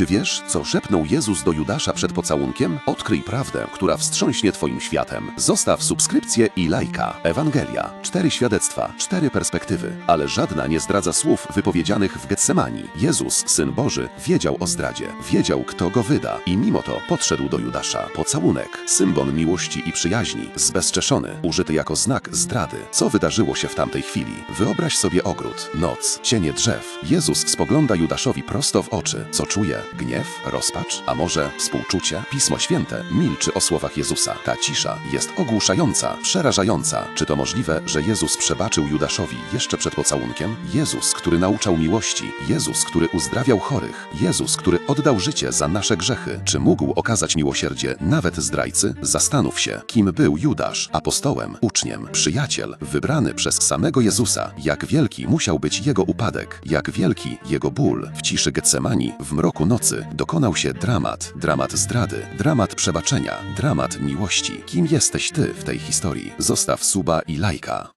Czy wiesz, co szepnął Jezus do Judasza przed pocałunkiem? Odkryj prawdę, która wstrząśnie Twoim światem. Zostaw subskrypcję i lajka. Ewangelia. Cztery świadectwa, cztery perspektywy, ale żadna nie zdradza słów wypowiedzianych w Getsemani. Jezus, Syn Boży, wiedział o zdradzie, wiedział, kto go wyda i mimo to podszedł do Judasza. Pocałunek, symbol miłości i przyjaźni, zbezczeszony, użyty jako znak zdrady. Co wydarzyło się w tamtej chwili? Wyobraź sobie ogród, noc, cienie drzew. Jezus spogląda Judaszowi prosto w oczy. Co czuje? Gniew? Rozpacz? A może współczucie? Pismo Święte milczy o słowach Jezusa. Ta cisza jest ogłuszająca, przerażająca. Czy to możliwe, że Jezus przebaczył Judaszowi jeszcze przed pocałunkiem? Jezus, który nauczał miłości, Jezus, który uzdrawiał chorych, Jezus, który oddał życie za nasze grzechy. Czy mógł okazać miłosierdzie nawet zdrajcy? Zastanów się, kim był Judasz, apostołem, uczniem, przyjaciel, wybrany przez samego Jezusa. Jak wielki musiał być jego upadek, jak wielki jego ból. W ciszy Getsemani, w mroku nocy, dokonał się dramat, dramat zdrady, dramat przebaczenia, dramat miłości. Kim jesteś ty w tej historii? Zostaw suba i lajka.